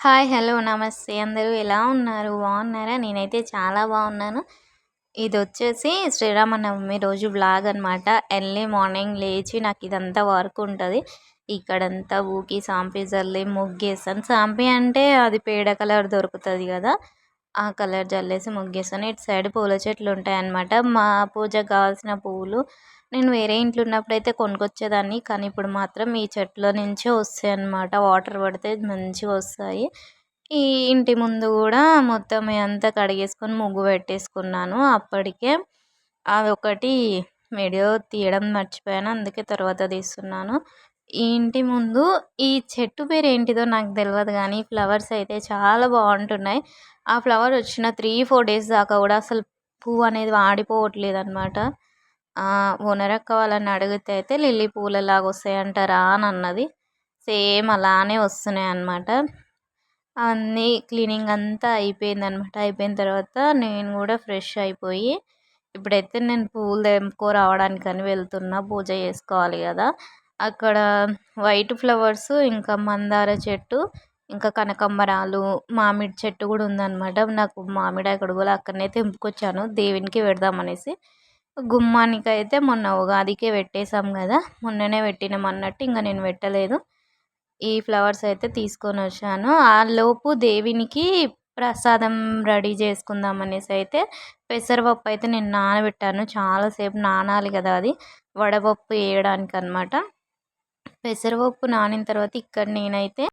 Hi hello నమస్తే. అందరూ ఎలా ఉన్నారు? బాగున్నారా? నేనైతే చాలా బాగున్నాను. ఇది వచ్చేసి శ్రీరామనవమి రోజు బ్లాగ్ అనమాట ఎర్లీ మార్నింగ్ లేచి నాకు ఇదంతా వర్క్ ఉంటుంది. ఇక్కడంతా ఊకి సాంపి జల్లి ముగ్గేసాను సాంపి అంటే అది పేడ కలర్ దొరుకుతుంది కదా ఆ కలర్ జల్లేసి ముగ్గేస్తాను. ఇటు సైడ్ పూల చెట్లు ఉంటాయన్నమాట. మా పూజకు కావాల్సిన పువ్వులు నేను వేరే ఇంట్లో ఉన్నప్పుడు అయితే కొనుక్కొచ్చేదాన్ని. కానీ ఇప్పుడు మాత్రం ఈ చెట్ల నుంచే వస్తాయి అన్నమాట. వాటర్ పడితే మంచిగా వస్తాయి. ఈ ఇంటి ముందు కూడా మొత్తం అంతా కడిగేసుకొని ముగ్గు పెట్టేసుకున్నాను. అప్పటికే అది ఒకటి వీడియో తీయడం మర్చిపోయాను. అందుకే తర్వాత తీస్తున్నాను. ఈ ఇంటి ముందు ఈ చెట్టు పేరు ఏంటిదో నాకు తెలియదు కానీ ఫ్లవర్స్ అయితే చాలా బాగుంటున్నాయి. ఆ ఫ్లవర్ వచ్చిన త్రీ ఫోర్ డేస్ దాకా కూడా అసలు పువ్వు అనేది వాడిపోవట్లేదు అనమాట ఓనర్ అక్క వాళ్ళని అడిగితే అయితే లిల్లీ పూలలాగా వస్తాయంటారా అని అన్నది సేమ్ అలానే వస్తున్నాయి అన్నమాట. అన్నీ క్లీనింగ్ అంతా అయిపోయింది అనమాట అయిపోయిన తర్వాత నేను కూడా ఫ్రెష్ అయిపోయి ఇప్పుడైతే నేను పూలు తెంపుకో రావడానికని వెళ్తున్నా. పూజ చేసుకోవాలి కదా. అక్కడ వైట్ ఫ్లవర్స్ ఇంకా మందార చెట్టు ఇంకా కనకంబరాలు మామిడి చెట్టు కూడా ఉందన్నమాట. నాకు మామిడి అక్కడ కూడా అక్కడనే తెంపుకొచ్చాను. దేవునికి పెడదామనేసి. గుమ్మానికి అయితే మొన్న ఉగాదికే పెట్టేశాం కదా. మొన్ననే పెట్టినాం అన్నట్టు ఇంకా నేను పెట్టలేదు. ఈ ఫ్లవర్స్ అయితే తీసుకొని వచ్చాను. ఆ లోపు దేవునికి ప్రసాదం రెడీ చేసుకుందాం అనేసి అయితే పెసరపప్పు అయితే నేను నానబెట్టాను. చాలాసేపు నానాలి కదా అది. వడపప్పు వేయడానికి అనమాట పెసరపప్పు నానిన తర్వాత ఇక్కడ నేనైతే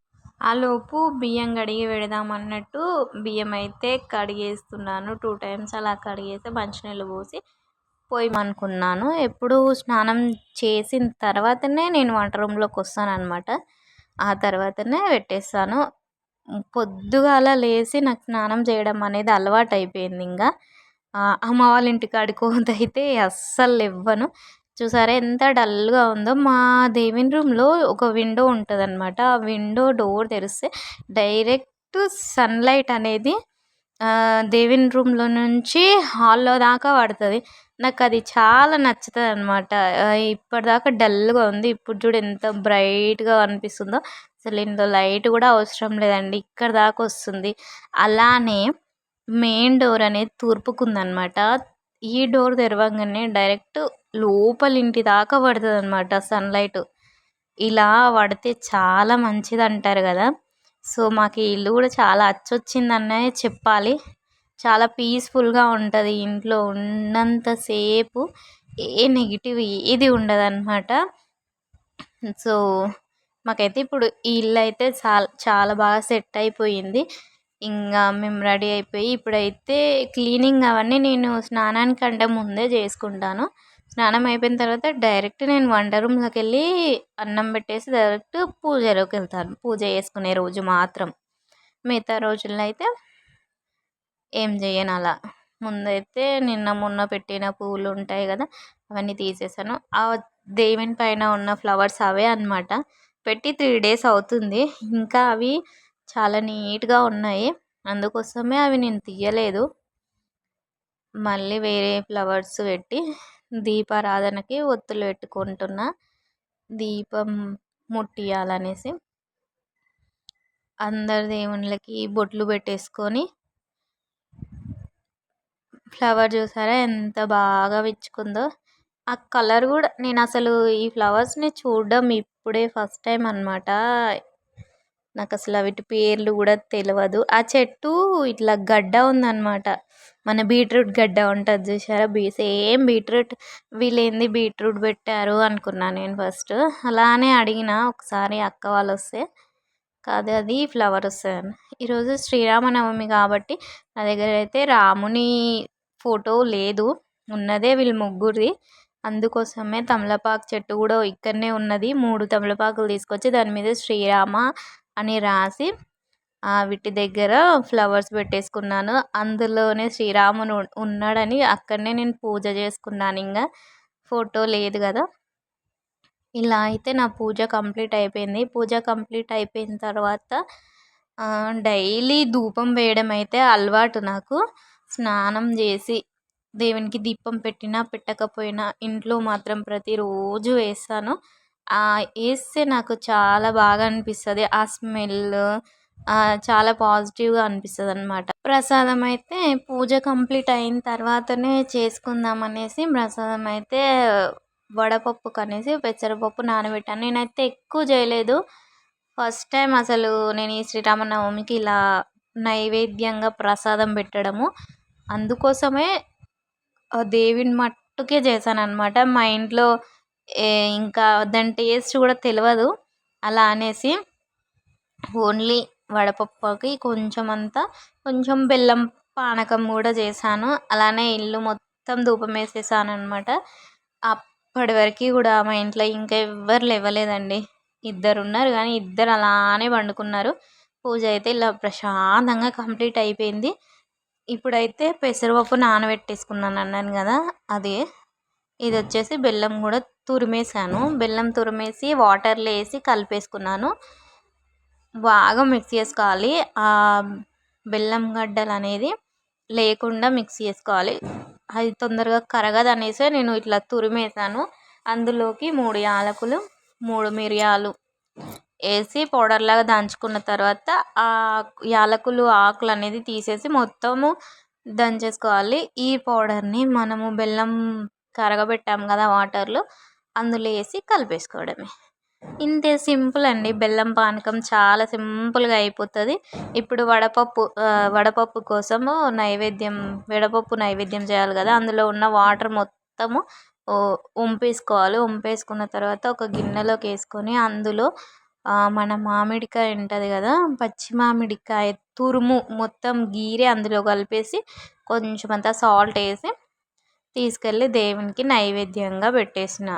ఆ లోపు బియ్యం కడిగి పెడదాం అన్నట్టు బియ్యం అయితే కడిగేస్తున్నాను. టూ టైమ్స్ అలా కడిగేస్తే మంచినీళ్ళు పోసి పోయమనుకున్నాను. ఎప్పుడు స్నానం చేసిన తర్వాతనే నేను వంట రూమ్లోకి వస్తాను అనమాట ఆ తర్వాతనే పెట్టేస్తాను. పొద్దుగాల లేచి నాకు స్నానం చేయడం అనేది అలవాటు అయిపోయింది ఇంకా అమ్మ వాళ్ళ ఇంటికి పోతే అస్సలు ఇవ్వను చూసారా ఎంత డల్గా ఉందో. మా దేవిని రూమ్లో ఒక విండో ఉంటుంది అనమాట ఆ విండో డోర్ తెరిస్తే డైరెక్ట్ సన్లైట్ అనేది దేవుని రూమ్లో నుంచి హాల్లో దాకా పడుతుంది. నాకు అది చాలా నచ్చుతుంది అనమాట ఇప్పటిదాకా డల్గా ఉంది. ఇప్పుడు చూడు ఎంత బ్రైట్గా అనిపిస్తుందో. అసలు ఇందులో లైట్ కూడా అవసరం లేదండి. ఇక్కడ దాకా వస్తుంది. అలానే మెయిన్ డోర్ అనేది తూర్పుకుందనమాట ఈ డోర్ తెరవగానే డైరెక్ట్ లోపలింటి దాకా పడుతుంది అనమాట సన్లైట్ ఇలా పడితే చాలా మంచిది అంటారు కదా. సో మాకు ఈ ఇల్లు కూడా చాలా అచ్చొచ్చిందనే చెప్పాలి. చాలా పీస్ఫుల్గా ఉంటుంది ఇంట్లో ఉన్నంతసేపు ఏ నెగిటివ్ ఏది ఉండదు అనమాట సో మాకైతే ఇప్పుడు ఈ ఇల్లు అయితే చాలా చాలా బాగా సెట్ అయిపోయింది. ఇంకా మేము రెడీ అయిపోయి ఇప్పుడైతే క్లీనింగ్ అవన్నీ నేను స్నానానికంటే ముందే చేసుకుంటాను. స్నానం అయిపోయిన తర్వాత డైరెక్ట్ నేను వంట రూమ్లోకి వెళ్ళి అన్నం పెట్టేసి డైరెక్ట్ పూజలోకి వెళ్తాను పూజ చేసుకునే రోజు మాత్రం. మిగతా రోజుల్లో అయితే ఏం చేయను అలా. ముందైతే నిన్న మొన్న పెట్టిన పువ్వులు ఉంటాయి కదా అవన్నీ తీసేసాను. ఆ దేవుని పైన ఉన్న ఫ్లవర్స్ అవే అనమాట పెట్టి త్రీ డేస్ అవుతుంది. ఇంకా అవి చాలా నీట్గా ఉన్నాయి. అందుకోసమే అవి నేను తీయలేదు. మళ్ళీ వేరే ఫ్లవర్స్ పెట్టి దీపారాధనకి ఒత్తులు పెట్టుకుంటున్నా. దీపం ముట్టియాలనేసి. అందరి దేవుళ్ళకి బొట్లు పెట్టేసుకొని ఫ్లవర్ చూసారా? ఎంత బాగా విచ్చుకుందో. ఆ కలర్ కూడా నేను అసలు ఈ ఫ్లవర్స్ని చూడడం ఇప్పుడే ఫస్ట్ టైం అనమాట నాకు అసలు వీటి పేర్లు కూడా తెలియదు ఆ చెట్టు ఇట్లా గడ్డ ఉందన్నమాట. మన బీట్రూట్ గడ్డ ఉంటుంది చూసారా? బీ సేమ్ బీట్రూట్. వీళ్ళేంది బీట్రూట్ పెట్టారు అనుకున్నాను నేను ఫస్ట్. అలానే అడిగిన ఒకసారి అక్క వాళ్ళు వస్తే కాదు అది ఫ్లవర్ వస్తుంది ఈరోజు శ్రీరామనవమి కాబట్టి నా దగ్గర అయితే రాముని ఫోటో లేదు. ఉన్నదే వీళ్ళు ముగ్గురిది. అందుకోసమే తమలపాకు చెట్టు కూడా ఇక్కడనే ఉన్నది. మూడు తమలపాకులు తీసుకొచ్చి దాని మీద శ్రీరామ అని రాసి వీటి దగ్గర ఫ్లవర్స్ పెట్టేసుకున్నాను. అందులోనే శ్రీరాముడు ఉన్నాడని అక్కడనే నేను పూజ చేసుకున్నాను. ఇంకా ఫోటో లేదు కదా. ఇలా అయితే నా పూజ కంప్లీట్ అయిపోయింది. పూజ కంప్లీట్ అయిపోయిన తర్వాత డైలీ ధూపం వేయడం అయితే అలవాటు నాకు. స్నానం చేసి దేవునికి దీపం పెట్టినా పెట్టకపోయినా ఇంట్లో మాత్రం ప్రతిరోజు వేస్తాను. వేస్తే నాకు చాలా బాగా అనిపిస్తుంది. ఆ స్మెల్ చాలా పాజిటివ్గా అనిపిస్తుంది అనమాట ప్రసాదం అయితే పూజ కంప్లీట్ అయిన తర్వాతనే చేసుకుందాం అనేసి ప్రసాదం అయితే వడపప్పు అనేసి పెసరపప్పు నానబెట్టాను. నేనైతే ఎక్కువ చేయలేదు. ఫస్ట్ టైం అసలు నేను ఈ శ్రీరామనవమికి ఇలా నైవేద్యంగా ప్రసాదం పెట్టడము. అందుకోసమే దేవుని మట్టుకే చేశాను అనమాట మా ఇంట్లో ఇంకా దాని టేస్ట్ కూడా తెలియదు అలా అనేసి ఓన్లీ వడపప్పుకి కొంచెం అంతా కొంచెం బెల్లం పానకం కూడా చేశాను. అలానే ఇల్లు మొత్తం ధూపం వేసేసాను అనమాట అప్పటి వరకు కూడా మా ఇంట్లో ఇంకా ఎవ్వరు లేవలేదండి. ఇద్దరు ఉన్నారు కానీ ఇద్దరు అలానే పండుకున్నారు. పూజ అయితే ఇలా ప్రశాంతంగా కంప్లీట్ అయిపోయింది. ఇప్పుడైతే పెసరపప్పు నానబెట్టేసుకున్నాను అన్నాను కదా అదే. ఇది వచ్చేసి బెల్లం కూడా తురిమేసాను బెల్లం తురిమేసి వాటర్లో వేసి కలిపేసుకున్నాను. బాగా మిక్స్ చేసుకోవాలి. ఆ బెల్లం గడ్డలు అనేది లేకుండా మిక్స్ చేసుకోవాలి. అది తొందరగా కరగదు అనేసి నేను ఇట్లా తురిమేసాను అందులోకి మూడు యాలకులు మూడు మిరియాలు వేసి పౌడర్లాగా దంచుకున్న తర్వాత ఆ యాలకులు ఆకులు అనేది తీసేసి మొత్తము దంచేసుకోవాలి. ఈ పౌడర్ని మనము బెల్లం కరగబెట్టాము కదా వాటర్లో అందులో వేసి కలిపేసుకోవడమే. ఇంతే సింపుల్ అండి. బెల్లం పానకం చాలా సింపుల్గా అయిపోతుంది. ఇప్పుడు వడపప్పు వడపప్పు కోసము నైవేద్యం వడపప్పు నైవేద్యం చేయాలి కదా. అందులో ఉన్న వాటర్ మొత్తము ఉంపేసుకోవాలి. ఉంపేసుకున్న తర్వాత ఒక గిన్నెలోకి వేసుకొని అందులో మన మామిడికాయ ఉంటుంది కదా పచ్చి మామిడికాయ తురుము మొత్తం గీరి అందులో కలిపేసి కొంచెం అంతా సాల్ట్ వేసి తీసుకెళ్ళి దేవునికి నైవేద్యంగా పెట్టేసిన.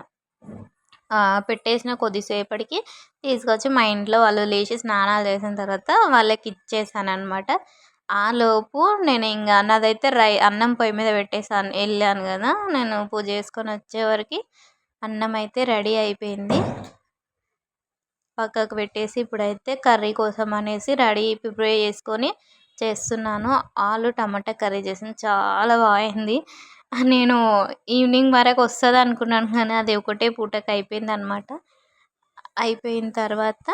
పెట్టేసిన కొద్దిసేపటికి తీసుకొచ్చి మా ఇంట్లో వాళ్ళు లేచి స్నానాలు చేసిన తర్వాత వాళ్ళకి ఇచ్చేసాను అనమాట ఆలోపు నేను ఇంకా నాదైతే రై అన్నం పొయ్యి మీద పెట్టేసాను వెళ్ళాను కదా నేను పూజ చేసుకొని వచ్చేవరకు అన్నం అయితే రెడీ అయిపోయింది. పక్కకు పెట్టేసి ఇప్పుడైతే కర్రీ కోసం అనేసి రెడీ ప్రిపేర్ చేసుకొని చేస్తున్నాను. ఆలు టమాటా కర్రీ చేసింది. చాలా బాగుంది. నేను ఈవినింగ్ వరకు వస్తుంది అనుకున్నాను కానీ అది ఒకటే పూటకి అయిపోయింది అనమాట అయిపోయిన తర్వాత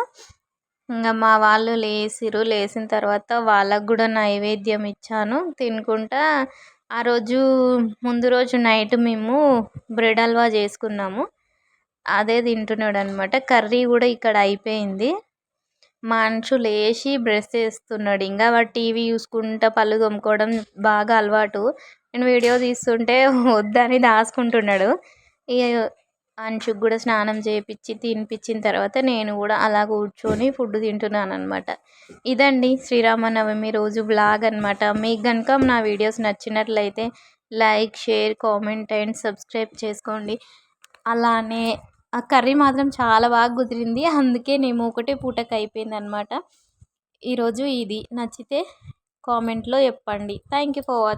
ఇంకా మా వాళ్ళు లేసిరు. లేచిన తర్వాత వాళ్ళకు కూడా నైవేద్యం ఇచ్చాను. తినుకుంటా ఆ రోజు ముందు రోజు నైట్ మేము బ్రెడ్ హల్వా చేసుకున్నాము. అదే తింటున్నాడు అనమాట కర్రీ కూడా ఇక్కడ అయిపోయింది. మా అంచు లేచి బ్రష్ చేస్తున్నాడు. ఇంకా వాడు టీవీ చూసుకుంటా పళ్ళు తోముకోవడం బాగా అలవాటు. నేను వీడియో తీస్తుంటే వద్దని దాచుకుంటున్నాడు. ఇక అంచుకు కూడా స్నానం చేయించి తినిపించిన తర్వాత నేను కూడా అలా కూర్చొని ఫుడ్ తింటున్నాను అనమాట ఇదండి శ్రీరామనవమి రోజు బ్లాగ్ అనమాట. మీకు కనుక నా వీడియోస్ నచ్చినట్లయితే like share comment and subscribe చేసుకోండి. అలానే ఆ కర్రీ మాత్రం చాలా బాగా కుదిరింది. అందుకే నేను ఒకటే పూటకి అయిపోయింది అనమాట ఈరోజు ఇది. నచ్చితే కామెంట్లో చెప్పండి. Thank you for watching